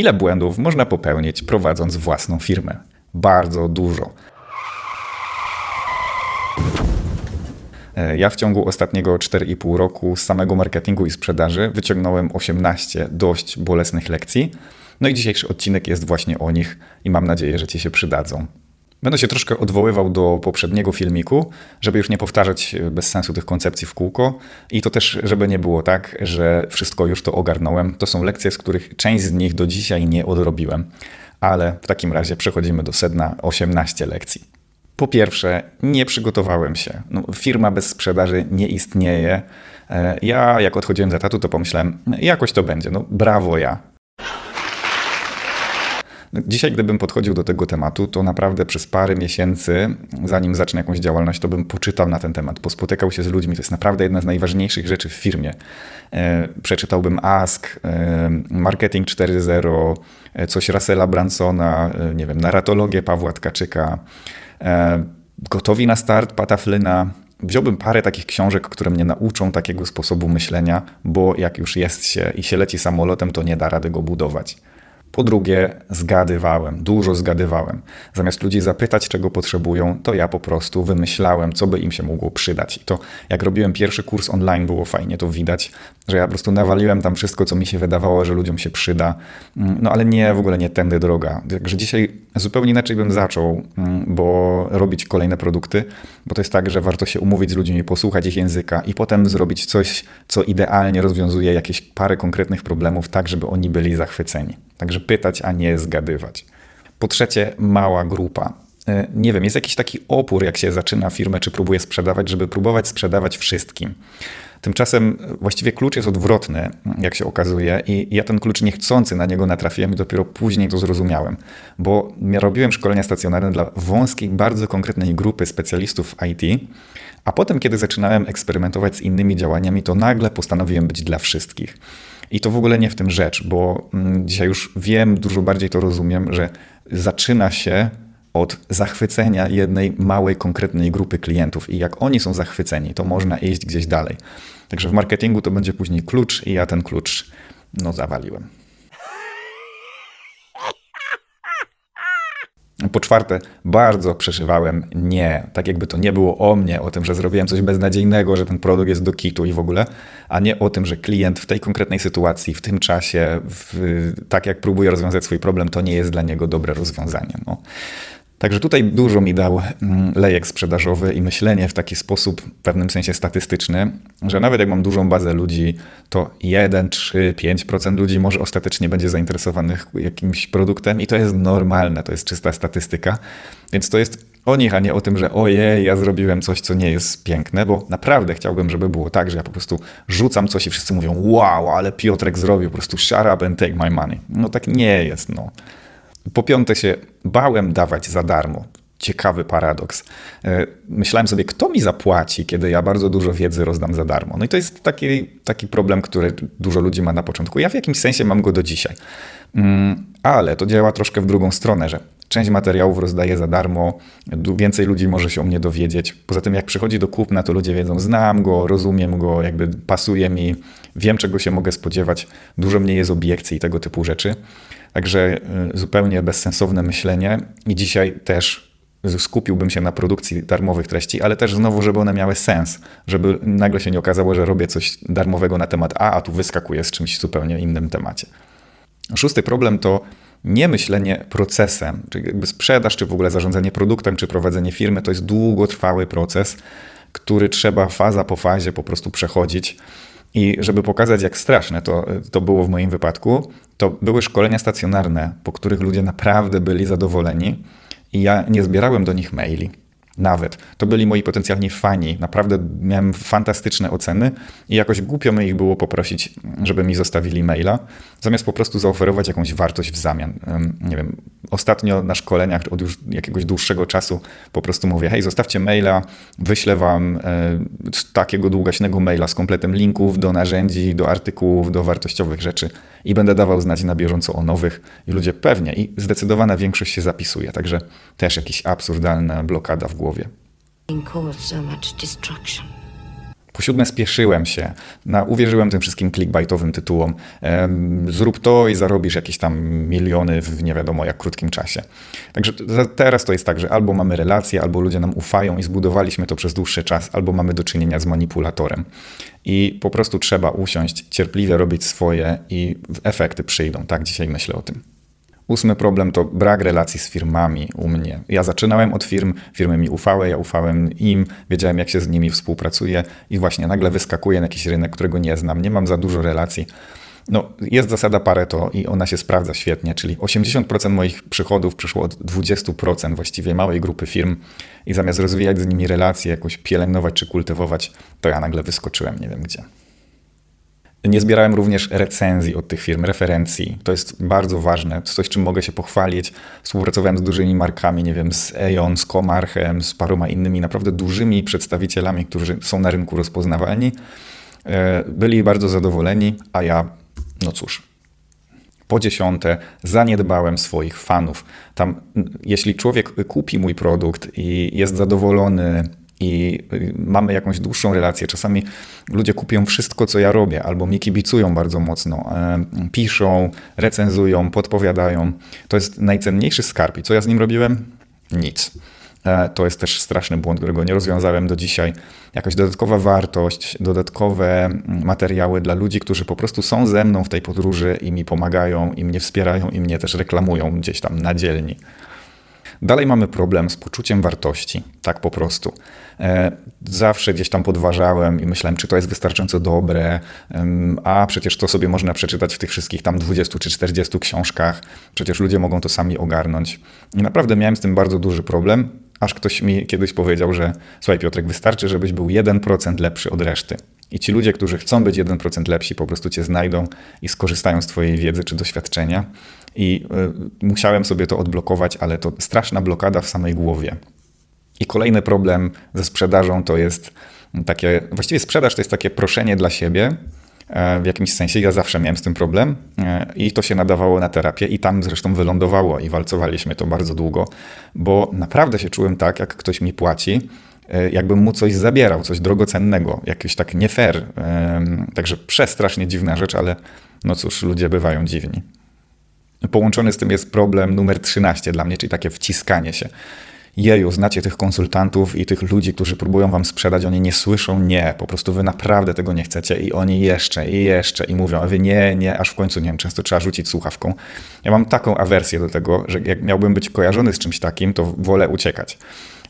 Ile błędów można popełnić prowadząc własną firmę? Bardzo dużo. E, Ja w ciągu ostatniego 4,5 roku z samego marketingu i sprzedaży wyciągnąłem 18 dość bolesnych lekcji. No i dzisiejszy odcinek jest właśnie o nich i mam nadzieję, że Ci się przydadzą. Będę się troszkę odwoływał do poprzedniego filmiku, żeby już nie powtarzać e, bez sensu tych koncepcji w kółko. I to też, żeby nie było tak, że wszystko już to ogarnąłem. To są lekcje, z których część z nich do dzisiaj nie odrobiłem. Ale w takim razie przechodzimy do sedna 18 lekcji. Po pierwsze, nie przygotowałem się. No, firma bez sprzedaży nie istnieje. E, Ja, jak odchodziłem z etatu, to pomyślałem, jakoś to będzie. No, brawo ja. No, Dzisiaj, gdybym podchodził do tego tematu, to naprawdę przez parę miesięcy, zanim zacznę jakąś działalność, to bym poczytał na ten temat, pospotykał się z ludźmi. To jest naprawdę jedna z najważniejszych rzeczy w firmie. E, Przeczytałbym Ask, e, Marketing 4.0, e, coś Russella Bransona, nie wiem, Narratologię Pawła Tkaczyka, Gotowi na start Pata Flyna. Wziąłbym parę takich książek, które mnie nauczą takiego sposobu myślenia, bo jak już jest się i się leci samolotem, to nie da rady go budować. Po drugie, zgadywałem, dużo zgadywałem. Zamiast ludzi zapytać, czego potrzebują, to ja po prostu wymyślałem, co by im się mogło przydać. I to, jak robiłem pierwszy kurs online, było fajnie to widać, że ja po prostu nawaliłem tam wszystko, co mi się wydawało, że ludziom się przyda. Mm, No ale nie, w ogóle nie tędy droga. Także dzisiaj zupełnie inaczej bym zaczął, mm, bo robić kolejne produkty, bo to jest tak, że warto się umówić z ludźmi, posłuchać ich języka i potem zrobić coś, co idealnie rozwiązuje jakieś parę konkretnych problemów, tak, żeby oni byli zachwyceni. Także pytać, a nie zgadywać. Po trzecie, mała grupa. E, Nie wiem, jest jakiś taki opór, jak się zaczyna firmę, czy próbuje sprzedawać, żeby próbować sprzedawać wszystkim. Tymczasem e, właściwie klucz jest odwrotny, jak się okazuje, i ja ten klucz niechcący na niego natrafiłem i dopiero później to zrozumiałem, bo ja robiłem szkolenia stacjonarne dla wąskiej, bardzo konkretnej grupy specjalistów IT, a potem, kiedy zaczynałem eksperymentować z innymi działaniami, to nagle postanowiłem być dla wszystkich. I to w ogóle nie w tym rzecz, bo mm, dzisiaj już wiem, dużo bardziej to rozumiem, że zaczyna się od zachwycenia jednej małej, konkretnej grupy klientów. I jak oni są zachwyceni, to można iść gdzieś dalej. Także w marketingu to będzie później klucz, i ja ten klucz no, zawaliłem. Po czwarte, bardzo przeżywałem nie, tak jakby to nie było o mnie, o tym, że zrobiłem coś beznadziejnego, że ten produkt jest do kitu i w ogóle, a nie o tym, że klient w tej konkretnej sytuacji, w tym czasie, w, tak jak próbuje rozwiązać swój problem, to nie jest dla niego dobre rozwiązanie. No. Także tutaj dużo mi dał mm, lejek sprzedażowy i myślenie w taki sposób, w pewnym sensie statystyczny, że nawet jak mam dużą bazę ludzi, to 1, 3, 5% ludzi może ostatecznie będzie zainteresowanych jakimś produktem i to jest normalne, to jest czysta statystyka. Więc to jest o nich, a nie o tym, że ojej, ja zrobiłem coś, co nie jest piękne, bo naprawdę chciałbym, żeby było tak, że ja po prostu rzucam coś i wszyscy mówią wow, ale Piotrek zrobił, po prostu shut up and take my money. No tak nie jest, no. Po piąte się bałem dawać za darmo. Ciekawy paradoks. E, Myślałem sobie, kto mi zapłaci, kiedy ja bardzo dużo wiedzy rozdam za darmo. No i to jest taki, taki problem, który dużo ludzi ma na początku. Ja w jakimś sensie mam go do dzisiaj. Mm, Ale to działa troszkę w drugą stronę, że część materiałów rozdaję za darmo, więcej ludzi może się o mnie dowiedzieć. Poza tym, jak przychodzi do kupna, to ludzie wiedzą, znam go, rozumiem go, jakby pasuje mi, wiem, czego się mogę spodziewać. Dużo mniej jest obiekcji i tego typu rzeczy. Także y, zupełnie bezsensowne myślenie i dzisiaj też skupiłbym się na produkcji darmowych treści, ale też znowu, żeby one miały sens, żeby nagle się nie okazało, że robię coś darmowego na temat A, a tu wyskakuję z czymś zupełnie innym temacie. Szósty problem to nie myślenie procesem, czyli jakby sprzedaż, czy w ogóle zarządzanie produktem, czy prowadzenie firmy, to jest długotrwały proces, który trzeba faza po fazie po prostu przechodzić. I żeby pokazać, jak straszne to, to było w moim wypadku, to były szkolenia stacjonarne, po których ludzie naprawdę byli zadowoleni i ja nie zbierałem do nich maili. Nawet. To byli moi potencjalni fani. Naprawdę miałem fantastyczne oceny i jakoś głupio mi ich było poprosić, żeby mi zostawili maila, zamiast po prostu zaoferować jakąś wartość w zamian. Nie wiem, ostatnio na szkoleniach od już jakiegoś dłuższego czasu po prostu mówię, hej, zostawcie maila, wyślę wam e, takiego długaśnego maila z kompletem linków do narzędzi, do artykułów, do wartościowych rzeczy i będę dawał znać na bieżąco o nowych i ludzie pewnie i zdecydowana większość się zapisuje, także też jakiś absurdalna blokada w głowie. caused so much destruction. Po siódme, spieszyłem się. Na, uwierzyłem tym wszystkim clickbaitowym tytułom. zrób to i zarobisz jakieś tam miliony w nie wiadomo jak krótkim czasie. Także teraz to jest tak, że albo mamy relacje, albo ludzie nam ufają i zbudowaliśmy to przez dłuższy czas, albo mamy do czynienia z manipulatorem. I po prostu trzeba usiąść, cierpliwie robić swoje i efekty przyjdą. Tak dzisiaj myślę o tym. Ósmy problem to brak relacji z firmami u mnie. Ja zaczynałem od firm, firmy mi ufały, ja ufałem im, wiedziałem jak się z nimi współpracuje i właśnie nagle wyskakuję na jakiś rynek, którego nie znam, nie mam za dużo relacji. No, jest zasada Pareto i ona się sprawdza świetnie, czyli 80% moich przychodów przyszło od 20% właściwie małej grupy firm i zamiast rozwijać z nimi relacje, jakoś pielęgnować czy kultywować, to ja nagle wyskoczyłem nie wiem gdzie. Nie zbierałem również recenzji od tych firm, referencji. To jest bardzo ważne, coś czym mogę się pochwalić. Współpracowałem z dużymi markami, nie wiem, z Eon, z Comarchem, z paroma innymi naprawdę dużymi przedstawicielami, którzy są na rynku rozpoznawalni. E, byli bardzo zadowoleni, a ja, no cóż, po dziesiąte, zaniedbałem swoich fanów. Tam, jeśli człowiek kupi mój produkt i jest zadowolony, i mamy jakąś dłuższą relację. Czasami ludzie kupią wszystko, co ja robię, albo mi kibicują bardzo mocno, piszą, recenzują, podpowiadają. To jest najcenniejszy skarb. I co ja z nim robiłem? Nic. E, to jest też straszny błąd, którego nie rozwiązałem do dzisiaj. Jakaś dodatkowa wartość, dodatkowe mm, materiały dla ludzi, którzy po prostu są ze mną w tej podróży i mi pomagają, i mnie wspierają, i mnie też reklamują gdzieś tam na dzielni. Dalej mamy problem z poczuciem wartości, tak po prostu. E, zawsze gdzieś tam podważałem i myślałem, czy to jest wystarczająco dobre, a przecież to sobie można przeczytać w tych wszystkich tam 20 czy 40 książkach, przecież ludzie mogą to sami ogarnąć. I naprawdę miałem z tym bardzo duży problem, aż ktoś mi kiedyś powiedział, że słuchaj Piotrek, wystarczy, żebyś był 1% lepszy od reszty. I ci ludzie, którzy chcą być 1% lepsi, po prostu cię znajdą i skorzystają z twojej wiedzy czy doświadczenia. I y, musiałem sobie to odblokować, ale to straszna blokada w samej głowie. I kolejny problem ze sprzedażą to jest takie, właściwie sprzedaż to jest takie proszenie dla siebie, e, w jakimś sensie. Ja zawsze miałem z tym problem e, i to się nadawało na terapię i tam zresztą wylądowało i walcowaliśmy to bardzo długo, bo naprawdę się czułem tak, jak ktoś mi płaci, e, jakbym mu coś zabierał, coś drogocennego, jakieś tak nie fair. Także przestrasznie dziwna rzecz, ale no cóż, ludzie bywają dziwni. Połączony z tym jest problem numer 13 dla mnie, czyli takie wciskanie się. Jeju, znacie tych konsultantów i tych ludzi, którzy próbują wam sprzedać, oni nie słyszą nie, po prostu wy naprawdę tego nie chcecie i oni jeszcze i jeszcze i mówią, a wy nie, nie, aż w końcu nie wiem, często trzeba rzucić słuchawką. Ja mam taką awersję do tego, że jak miałbym być kojarzony z czymś takim, to wolę uciekać.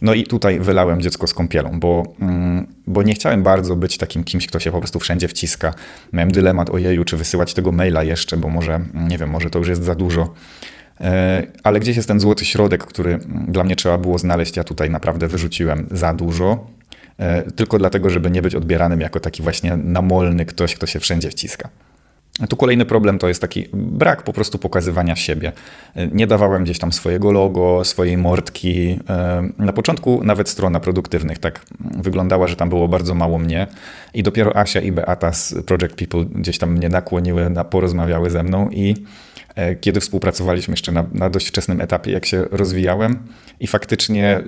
No i tutaj wylałem dziecko z kąpielą, bo, mm, bo nie chciałem bardzo być takim kimś, kto się po prostu wszędzie wciska. Miałem dylemat, ojeju, czy wysyłać tego maila jeszcze, bo może, nie wiem, może to już jest za dużo. E, ale gdzieś jest ten złoty środek, który dla mnie trzeba było znaleźć. Ja tutaj naprawdę wyrzuciłem za dużo, e, tylko dlatego, żeby nie być odbieranym jako taki właśnie namolny ktoś, kto się wszędzie wciska. Tu kolejny problem to jest taki brak po prostu pokazywania siebie. Nie dawałem gdzieś tam swojego logo, swojej mordki. Na początku nawet strona produktywnych tak wyglądała, że tam było bardzo mało mnie i dopiero Asia i Beata z Project People gdzieś tam mnie nakłoniły, porozmawiały ze mną i E, kiedy współpracowaliśmy jeszcze na, na dość wczesnym etapie, jak się rozwijałem. I faktycznie y,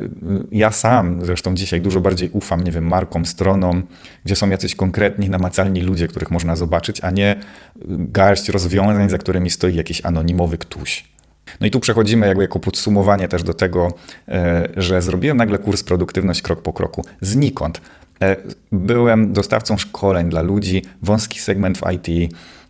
ja sam, zresztą dzisiaj dużo bardziej ufam, nie wiem, markom, stronom, gdzie są jacyś konkretni, namacalni ludzie, których można zobaczyć, a nie garść rozwiązań, za którymi stoi jakiś anonimowy ktoś. No i tu przechodzimy jakby jako podsumowanie też do tego, e, że zrobiłem nagle kurs produktywność krok po kroku. Znikąd. E, byłem dostawcą szkoleń dla ludzi, wąski segment w IT, E,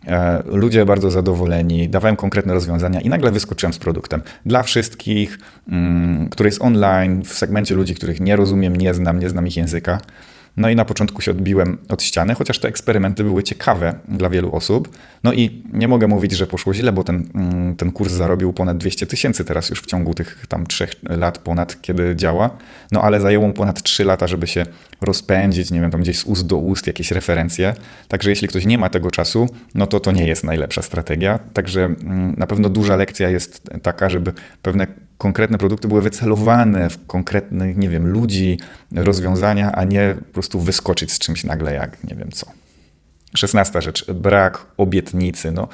ludzie bardzo zadowoleni, dawałem konkretne rozwiązania i nagle wyskoczyłem z produktem dla wszystkich, mm, który jest online, w segmencie ludzi, których nie rozumiem, nie znam, nie znam ich języka. No i na początku się odbiłem od ściany, chociaż te eksperymenty były ciekawe dla wielu osób. No i nie mogę mówić, że poszło źle, bo ten, mm, ten kurs zarobił ponad 200 tysięcy teraz już w ciągu tych tam trzech lat ponad, kiedy działa. No ale zajęło mu ponad 3 lata, żeby się rozpędzić, nie wiem, tam gdzieś z ust do ust jakieś referencje. Także jeśli ktoś nie ma tego czasu, no to to nie jest najlepsza strategia. Także mm, na pewno duża lekcja jest taka, żeby pewne konkretne produkty były wycelowane w konkretnych, nie wiem, ludzi, rozwiązania, a nie po prostu wyskoczyć z czymś nagle jak nie wiem co. Szesnasta rzecz, brak obietnicy. No,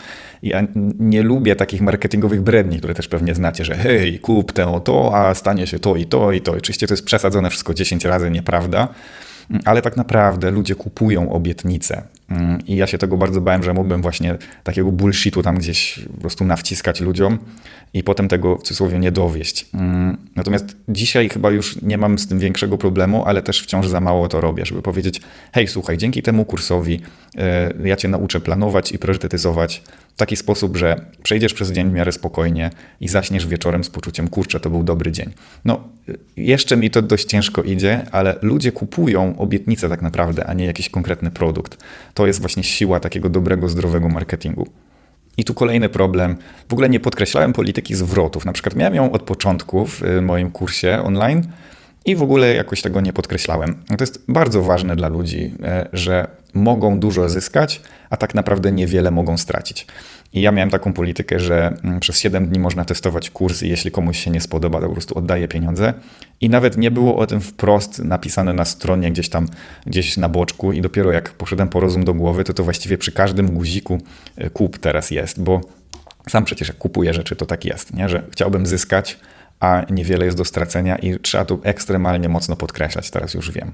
ja nie lubię takich marketingowych bredni, które też pewnie znacie, że hej, kup to, to, a stanie się to i to i to. Oczywiście to jest przesadzone wszystko 10 razy, nieprawda. ale tak naprawdę ludzie kupują obietnice. Mm, I ja się tego bardzo bałem, że mógłbym właśnie takiego bullshitu tam gdzieś po prostu nawciskać ludziom i potem tego w cudzysłowie nie dowieść. Mm, Natomiast dzisiaj chyba już nie mam z tym większego problemu, ale też wciąż za mało to robię, żeby powiedzieć: hej, słuchaj, dzięki temu kursowi e, ja cię nauczę planować i priorytetyzować taki sposób, że przejdziesz przez dzień w miarę spokojnie i zaśniesz wieczorem z poczuciem, kurczę, to był dobry dzień. No, jeszcze mi to dość ciężko idzie, ale ludzie kupują obietnice tak naprawdę, a nie jakiś konkretny produkt. To jest właśnie siła takiego dobrego, zdrowego marketingu. I tu kolejny problem. W ogóle nie podkreślałem polityki zwrotów. Na przykład miałem ją od początku w y, moim kursie online i w ogóle jakoś tego nie podkreślałem. To jest bardzo ważne dla ludzi, e, że mogą dużo zyskać, a tak naprawdę niewiele mogą stracić. I ja miałem taką politykę, że mm, przez 7 dni można testować kurs i jeśli komuś się nie spodoba, to po prostu oddaję pieniądze. I nawet nie było o tym wprost napisane na stronie gdzieś tam, gdzieś na boczku i dopiero jak poszedłem po rozum do głowy, to to właściwie przy każdym guziku e, kup teraz jest, bo sam przecież jak kupuję rzeczy, to tak jest, nie? że chciałbym zyskać, a niewiele jest do stracenia i trzeba tu ekstremalnie mocno podkreślać, teraz już wiem.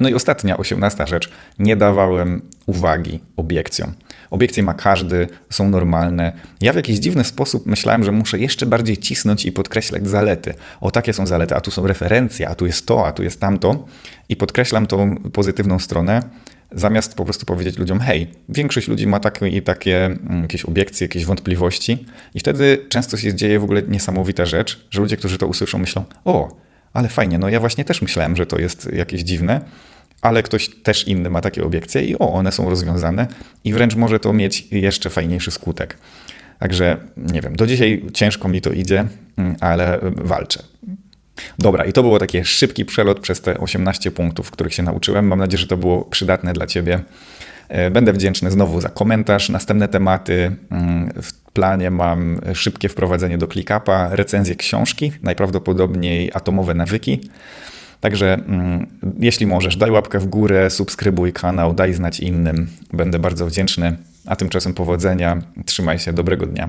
No i ostatnia, osiemnasta rzecz. Nie dawałem uwagi obiekcjom. Obiekcje ma każdy, są normalne. Ja w jakiś dziwny sposób myślałem, że muszę jeszcze bardziej cisnąć i podkreślać zalety. O, takie są zalety, a tu są referencje, a tu jest to, a tu jest tamto. I podkreślam tą pozytywną stronę, zamiast po prostu powiedzieć ludziom, hej, większość ludzi ma takie i takie mm, jakieś obiekcje, jakieś wątpliwości. I wtedy często się dzieje w ogóle niesamowita rzecz, że ludzie, którzy to usłyszą, myślą, o, ale fajnie, no ja właśnie też myślałem, że to jest jakieś dziwne, ale ktoś też inny ma takie obiekcje i o, one są rozwiązane i wręcz może to mieć jeszcze fajniejszy skutek. Także nie wiem, do dzisiaj ciężko mi to idzie, mm, ale walczę. Dobra, i to było taki szybki przelot przez te 18 punktów, których się nauczyłem. Mam nadzieję, że to było przydatne dla Ciebie. E, będę wdzięczny znowu za komentarz, następne tematy. Mm, w planie mam szybkie wprowadzenie do ClickUpa, recenzję książki, najprawdopodobniej atomowe nawyki. Także mm, jeśli możesz, daj łapkę w górę, subskrybuj kanał, daj znać innym. Będę bardzo wdzięczny. A tymczasem powodzenia, trzymaj się, dobrego dnia.